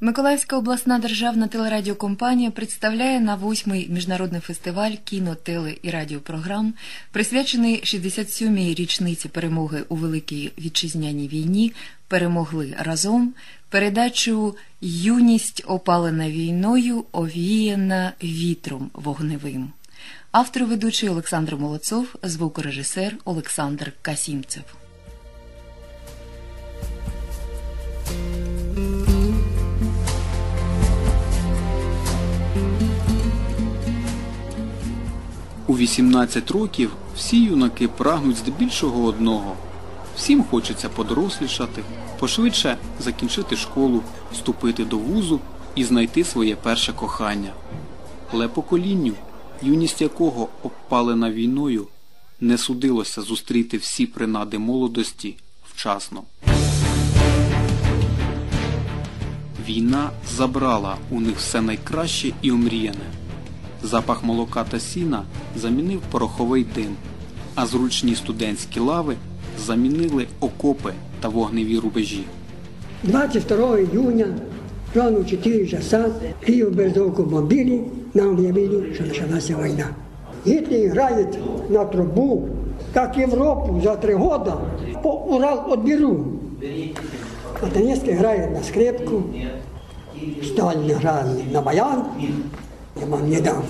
Миколаївська обласна державна телерадіокомпанія представляє на восьмий міжнародний фестиваль кіно, теле і радіопрограм, присвячений 67-й річниці перемоги у Великій Вітчизняній війні. Перемогли разом передачу Юність опалена війною, овіяна вітром вогневим. Автор ведучий Олександр Молодцов, звукорежисер Олександр Касімцев. У 18 років всі юнаки прагнуть здебільшого одного. Всім хочеться подорослішати, пошвидше закінчити школу, вступити до вузу і знайти своє перше кохання. Але поколінню, юність якого обпалена війною, не судилося зустріти всі принади молодості вчасно. Війна забрала у них все найкраще і омріяне. Запах молока та сіна замінив пороховий дим, а зручні студентські лави замінили окопи та вогневі рубежі. 22 июня, ровно в 4 часа, Киев Березовку бомбили, нам объявили, что началась война. Гитлер играет на трубу, как Европу за три года по Урал отберу. А Донецк играет на скрепку, Сталин играет на баян, вам не дам.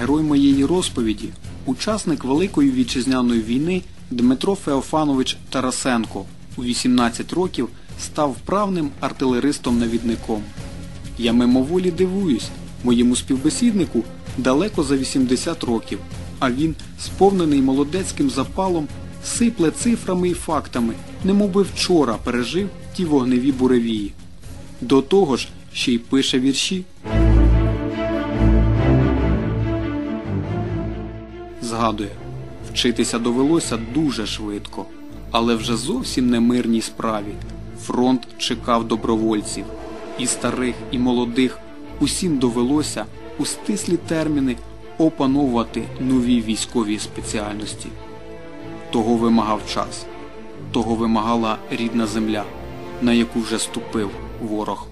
Герой моєї розповіді учасник Великої вітчизняної війни Дмитро Феофанович Тарасенко у 18 років став вправним артилеристом-навідником. Я мимоволі дивуюсь, моєму співбесіднику далеко за 80 років, а він, сповнений молодецьким запалом, сипле цифрами і фактами, немовби вчора пережив ті вогневі буревії. До того ж, ще й пише вірші. Згадує, вчитися довелося дуже швидко, але вже зовсім не мирній справі. Фронт чекав добровольців. І старих, і молодих усім довелося у стислі терміни опановувати нові військові спеціальності. Того вимагав час, того вимагала рідна земля, на яку вже ступив ворог.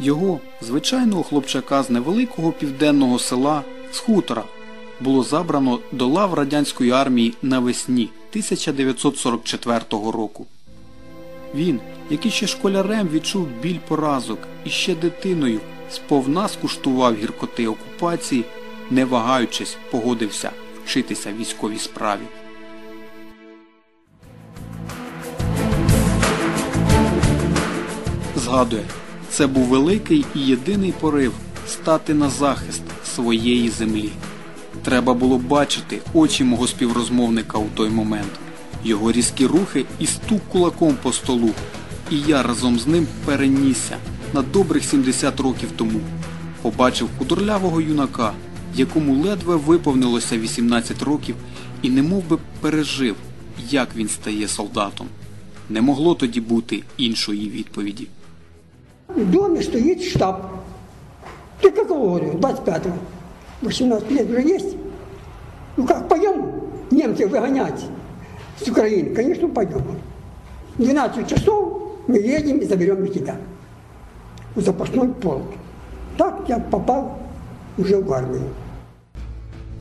Його, звичайного хлопчака з невеликого південного села з хутора, було забрано до лав радянської армії навесні 1944 року. Він, який ще школярем відчув біль поразок і ще дитиною сповна скуштував гіркоти окупації, не вагаючись, погодився вчитися військовій справі. Згадує, це був великий і єдиний порив стати на захист своєї землі. Треба було бачити очі мого співрозмовника у той момент, його різкі рухи і стук кулаком по столу. І я разом з ним перенісся на добрих 70 років тому. Побачив худорлявого юнака, якому ледве виповнилося 18 років, і немов би пережив, як він стає солдатом. Не могло тоді бути іншої відповіді. В доме стоит штаб. Ты какого года? 25-го. 18 лет уже есть. Ну как, пойдем немцев выгонять с Украины? Конечно, пойдем. 12 часов мы едем и заберем тебя в запасной полк. Так я попал уже в армию.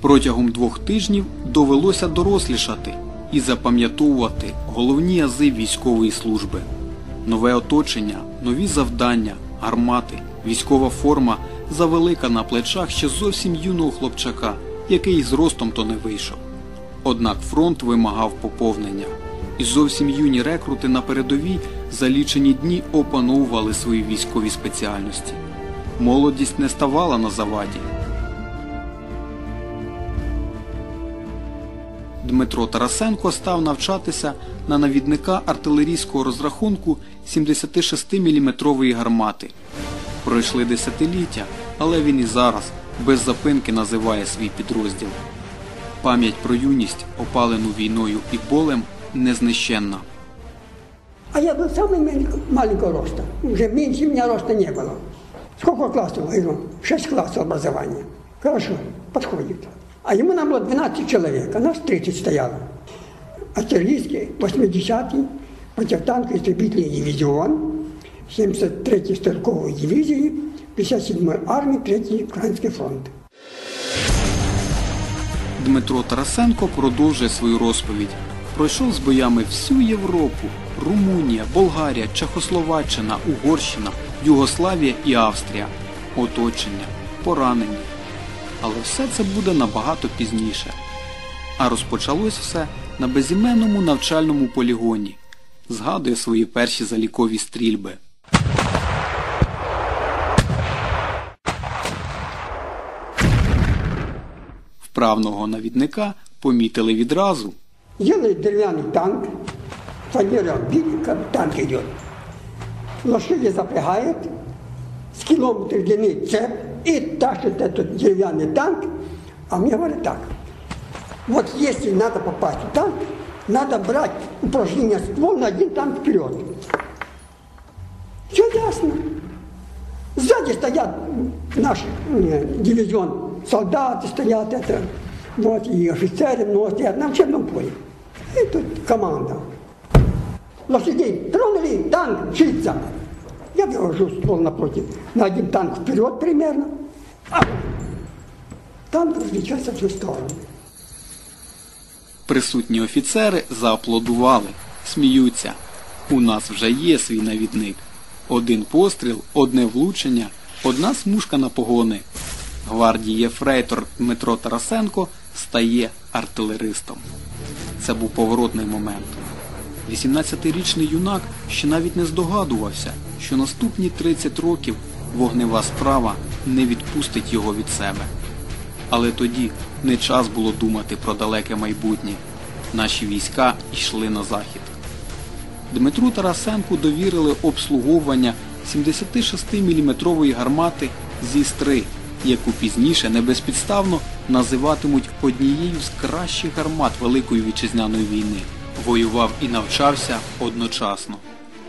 Протягом двох тижнів довелося дорослішати і запам'ятовувати головні ази військової служби. Нове оточення, нові завдання, гармати, військова форма завелика на плечах ще зовсім юного хлопчака, який з ростом то не вийшов. Однак фронт вимагав поповнення, і зовсім юні рекрути на передовій за лічені дні опановували свої військові спеціальності. Молодість не ставала на заваді. Дмитро Тарасенко став навчатися на навідника артилерійського розрахунку 76-мм гармати. Пройшли десятиліття, але він і зараз без запинки називає свій підрозділ. Пам'ять про юність, опалену війною і болем, незнищенна. А я был самый мал- маленького роста. Уже меньше меня роста не было. Сколько классов, говорю? Шесть классов образования. Хорошо, подходит. А ему нам было 12 человек, а нас 30 стояло. Артиллерийский 80-й противотанковый истребительный дивизион, 73-й стрелковой дивизии, 57-й армии, 3-й Украинский фронт. Дмитро Тарасенко продовжує свою розповідь. Пройшов з боями всю Європу: Румунія, Болгарія, Чехословаччина, Угорщина, Югославія і Австрія. Оточення, поранення. але все це буде набагато пізніше. А розпочалось все на безіменному навчальному полігоні. Згадує свої перші залікові стрільби. Вправного навідника помітили відразу. Делает деревянный танк, фанера как танк идет. Лошади запрягает, с километра длины цепь и тащит этот деревянный танк. А мне говорят так, вот если надо попасть в танк, надо брать упражнение ствол на один танк вперед. Все ясно. Сзади стоят наш э, дивизион, солдаты стоят, это, вот, и офицеры много стоят на учебном поле. И тут команда. Лошадей тронули, танк мчится. Я вывожу ствол напротив, на один танк вперед примерно. А танк различается в всю сторону. Присутні офіцери зааплодували, сміються. У нас вже є свій навідник. Один постріл, одне влучення, одна смужка на погони. Гвардії єфрейтор Дмитро Тарасенко стає артилеристом. Це був поворотний момент. 18-річний юнак ще навіть не здогадувався, що наступні 30 років вогнева справа не відпустить його від себе. Але тоді не час було думати про далеке майбутнє. Наші війська йшли на захід. Дмитру Тарасенку довірили обслуговування 76-мм гармати ЗІС-3, яку пізніше небезпідставно називатимуть однією з кращих гармат Великої вітчизняної війни. Воював і навчався одночасно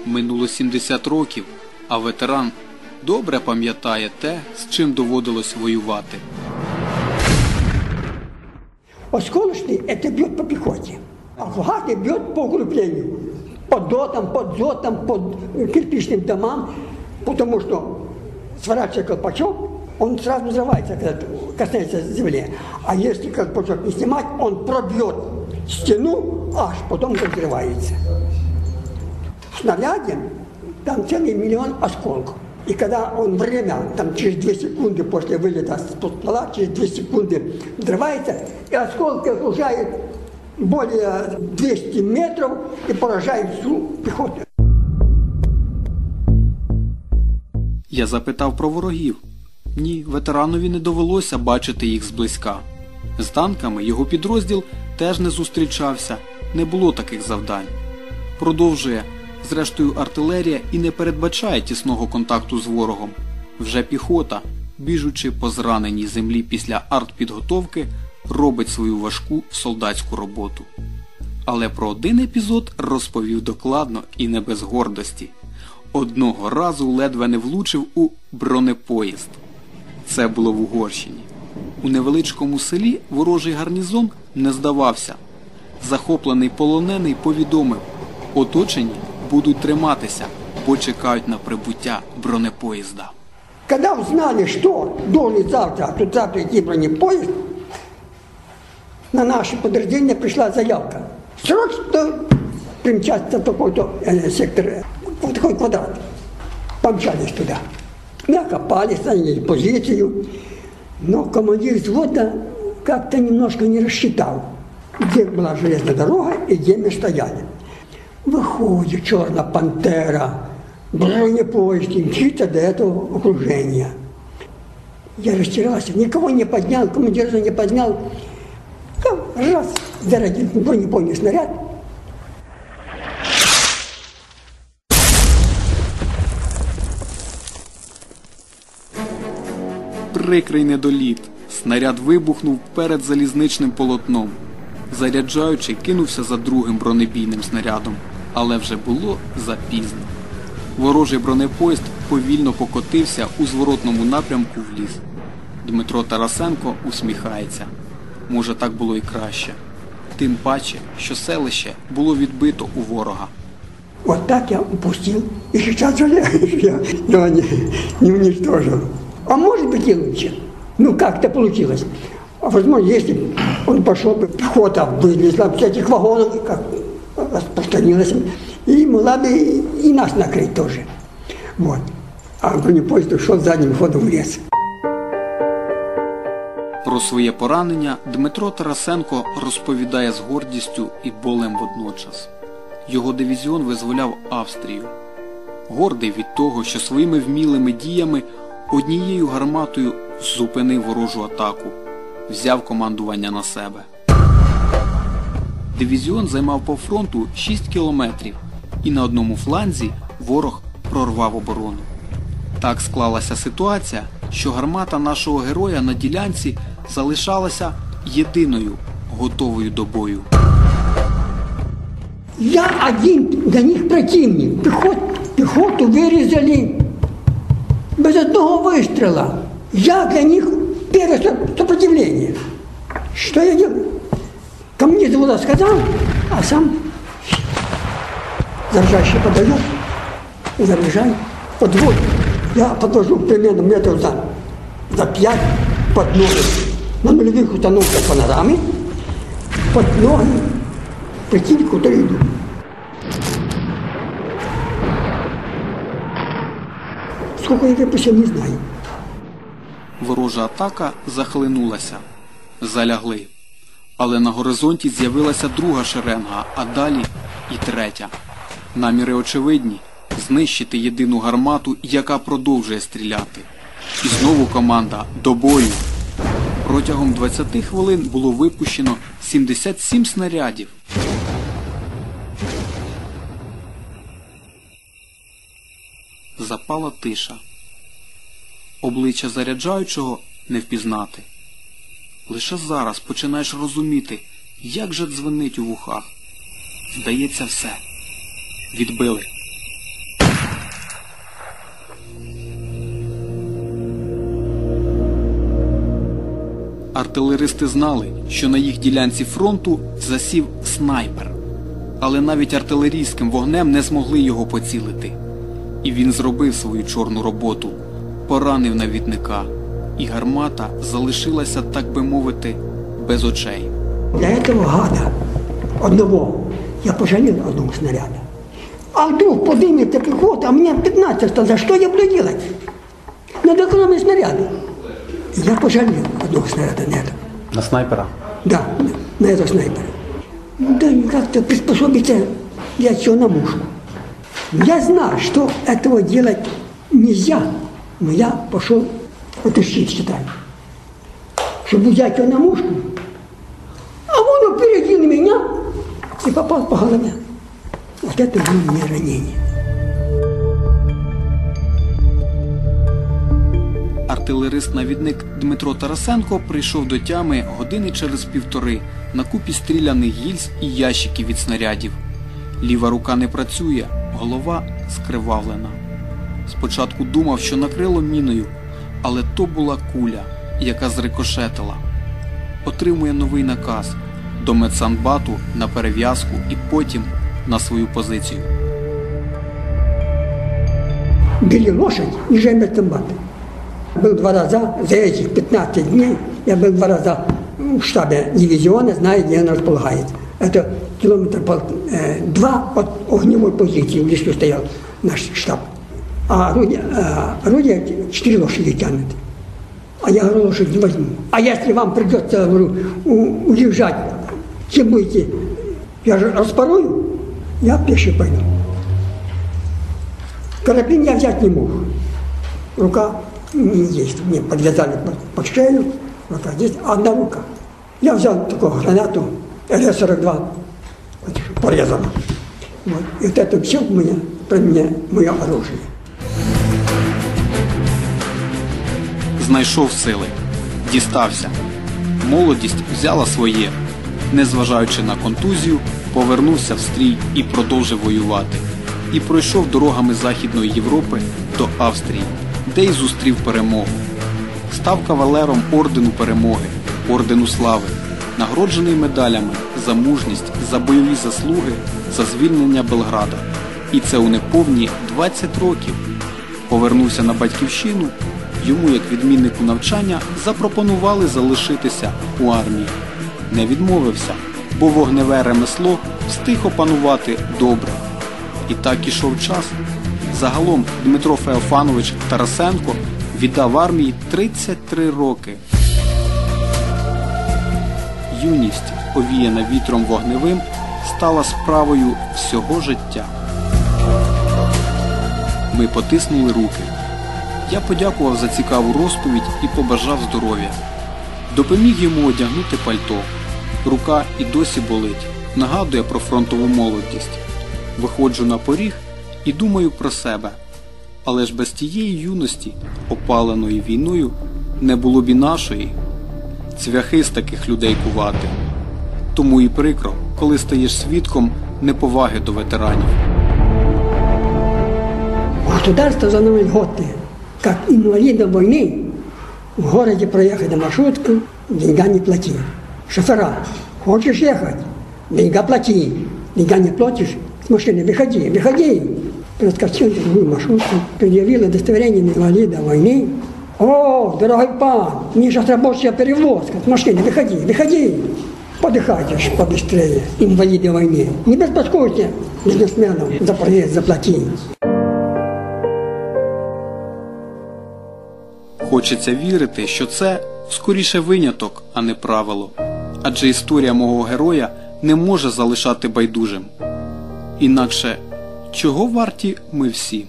Минуло 70 років, а ветеран добре пам'ятає те, з чим доводилось воювати. Осколочный – это бьет по пехоте, а фугасный бьет по укреплению, по дотам, по дзотам, по кирпичным домам, потому что сворачивая колпачок, он сразу взрывается, когда касается земли. А если колпачок не снимать, он пробьет стену, аж потом взрывается. В снаряде там целый миллион осколков. И когда он время, там через 2 секунды после вылета с ствола, через 2 секунды взрывается, и осколки окружают более 200 метров и поражают всю пехоту. Я запитав про ворогів. Ні, ветеранові не довелося бачити їх зблизька. З танками його підрозділ теж не зустрічався, не було таких завдань. Продовжує, зрештою, артилерія і не передбачає тісного контакту з ворогом. Вже піхота, біжучи по зраненій землі після артпідготовки, робить свою важку солдатську роботу. Але про один епізод розповів докладно і не без гордості. Одного разу ледве не влучив у бронепоїзд. Це було в Угорщині. У невеличкому селі ворожий гарнізон не здавався. Захоплений полонений повідомив оточені будуть триматися, бо чекають на прибуття бронепоїзда. Когда узнали, что должен завтра, тут завтра идти бронепоезд, на наше подразделение пришла заявка. Срочно примчаться в такой-то э, сектор, э, в такой квадрат. Помчались туда. Мы окопались, заняли позицию, но командир взвода как-то немножко не рассчитал, где была железная дорога и где мы стояли. Выходит черная пантера, бронепоезд и мчится до этого окружения. Я растерялся, никого не поднял, командир не поднял. Там раз, зарядил бронепойный снаряд. Прикрий недоліт. Снаряд вибухнув перед залізничним полотном. Заряджаючий кинувся за другим бронебійним снарядом, але вже було запізно. Ворожий бронепоїзд повільно покотився у зворотному напрямку в ліс. Дмитро Тарасенко усміхається. Може, так було і краще. Тим паче, що селище було відбито у ворога. Вот так я упустил. И сейчас жалею, что я его не, не уничтожил. А может быть и лучше. Ну, как-то получилось. А возможно, если бы он пошел бы, пехота вылезла с этих вагонов, как распространилась, и могла бы и, нас накрыть тоже. Вот. А бронепоезд ушел задним ходом в лес. Про своє поранення Дмитро Тарасенко розповідає з гордістю і болем водночас. Його дивізіон визволяв Австрію. Гордий від того, що своїми вмілими діями однією гарматою зупинив ворожу атаку, взяв командування на себе. Дивізіон займав по фронту 6 кілометрів, і на одному фланзі ворог прорвав оборону. Так склалася ситуація, що гармата нашого героя на ділянці залишалася єдиною готовою до бою. Я один для них противник. Пехот, пехоту вырезали без одного выстрела. Я для них первое со- сопротивление. Что я делаю? Ко мне завода сказал, а сам заряжающий подаю, заряжай, подвод. Я подвожу примерно метров за, за пять под ноги. На нулевых установках панорамы, под ноги противнику, который иду. Сколько я выпустил, не знаю. Ворожа атака захлинулася. Залягли. Але на горизонті з'явилася друга шеренга, а далі і третя. Наміри очевидні знищити єдину гармату, яка продовжує стріляти. І знову команда до бою. Протягом 20 хвилин було випущено 77 снарядів. Запала тиша. Обличчя заряджаючого не впізнати. Лише зараз починаєш розуміти, як же дзвенить у вухах. Здається, все. Відбили. Артилеристи знали, що на їх ділянці фронту засів снайпер. Але навіть артилерійським вогнем не змогли його поцілити. І він зробив свою чорну роботу, поранив навідника, і гармата залишилася, так би мовити, без очей. Для этого гада одного я пожалел одного снаряда. А вдруг поднимется пехота, а мне 15 осталось. За что я буду делать? Надо экономить снаряды. Я пожалел одного снаряда на это. На снайпера. Да, на этого снайпера. Да как-то приспособиться для чего на мушку. Я знал, что этого делать нельзя, но я пошел, это щит считаю, чтобы взять его на мушку, а он опередил меня и попал по голове. Вот это было мне ранение. Артилерист-навідник Дмитро Тарасенко прийшов до тями години через півтори на купі стріляних гільз і ящиків від снарядів. Ліва рука не працює, голова скривавлена. Спочатку думав, що накрило міною, але то була куля, яка зрикошетила. Отримує новий наказ до медсанбату на перев'язку і потім на свою позицію. Били лошадь, езжай на комбат. Был два раза, за этих 15 дней, я был два раза в штабе дивизиона, знаю, где он располагается. Это километр пол- э, два от огневой позиции, в лесу стоял наш штаб. А э, орудие 4 лошади тянет. А я говорю, лошадь не возьму. А если вам придется, говорю, уезжать, чем будете? Я же распорую, я пеший пойду. Карабин я взять не мог. Рука не есть. Мне подвязали под, под шею, рука здесь, а одна рука. Я взял такую гранату РС-42, вот, порезала. Вот. И вот это все у меня, при мне мое оружие. Знайшов сили, дістався. Молодість взяла своє. Незважаючи на контузію, повернувся в стрій і продовжив воювати. І пройшов дорогами Західної Європи до Австрії, де й зустрів перемогу. Став кавалером ордену перемоги, ордену слави, нагороджений медалями за мужність, за бойові заслуги, за звільнення Белграда. І це у неповні 20 років. Повернувся на батьківщину. Йому, як відміннику навчання, запропонували залишитися у армії. Не відмовився, бо вогневе ремесло встиг опанувати добре. І так ішов час. Загалом Дмитро Феофанович Тарасенко віддав армії 33 роки. Юність, овіяна вітром вогневим, стала справою всього життя. Ми потиснули руки. Я подякував за цікаву розповідь і побажав здоров'я. Допоміг йому одягнути пальто. Рука і досі болить, нагадує про фронтову молодість. Виходжу на поріг і думаю про себе. Але ж без тієї юності, опаленої війною, не було б і нашої. Цвяхи з таких людей кувати. Тому і прикро, коли стаєш свідком неповаги до ветеранів. Государство за нами льготное. Как инвалидам войны в городе проехать на маршрутку, деньга не плати. Шофера, хочешь ехать, деньга плати. Деньга не платишь, с машины выходи, выходи. Проскочил другую маршрутку, предъявил удостоверение инвалида войны. О, дорогой пан, мне сейчас рабочая перевозка, с машины выходи, выходи. Подыхайте побыстрее, инвалиды войны. Не беспокойте бизнесменов за проезд заплати. Хочеться вірити, що це скоріше виняток, а не правило. Адже історія мого героя не може залишати байдужим. Інакше чого варті ми всі?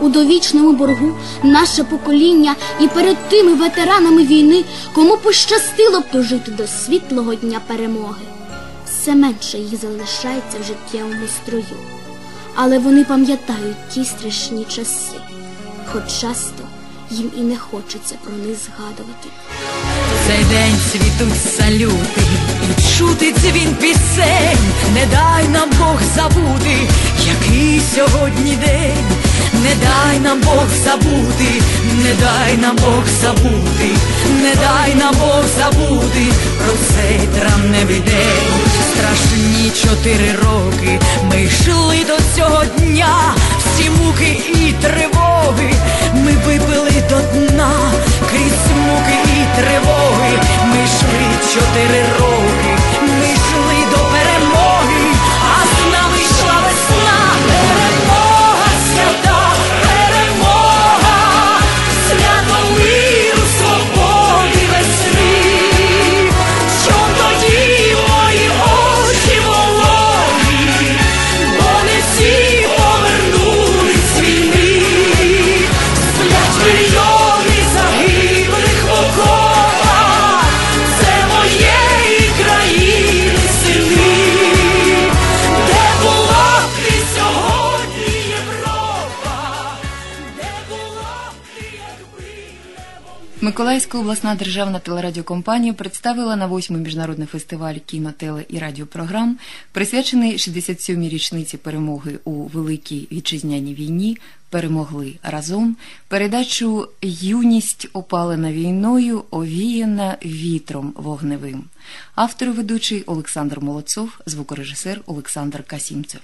У довічному боргу наше покоління і перед тими ветеранами війни, кому пощастило б дожити до світлого дня перемоги. Все менше їх залишається в життєвому строю, але вони пам'ятають ті страшні часи, хоч часто їм і не хочеться про них згадувати. Цей день світуть салюти і чути дзвін пісень. Не дай нам Бог забути, який сьогодні день. Не дай нам Бог забути, не дай нам Бог забути, не дай нам Бог забути про цей травневий день. Страшні чотири роки. Ми йшли до цього дня, всі муки і тривоги. Ми випили до дна, крізь муки і тривоги, ми йшли чотири роки, Миколаївська обласна державна телерадіокомпанія представила на восьмий міжнародний фестиваль кіно, теле і радіопрограм, присвячений 67-й річниці перемоги у Великій Вітчизняній війні. Перемогли разом передачу Юність опалена війною, овіяна вітром вогневим. Автор ведучий Олександр Молодцов, звукорежисер Олександр Касімцев.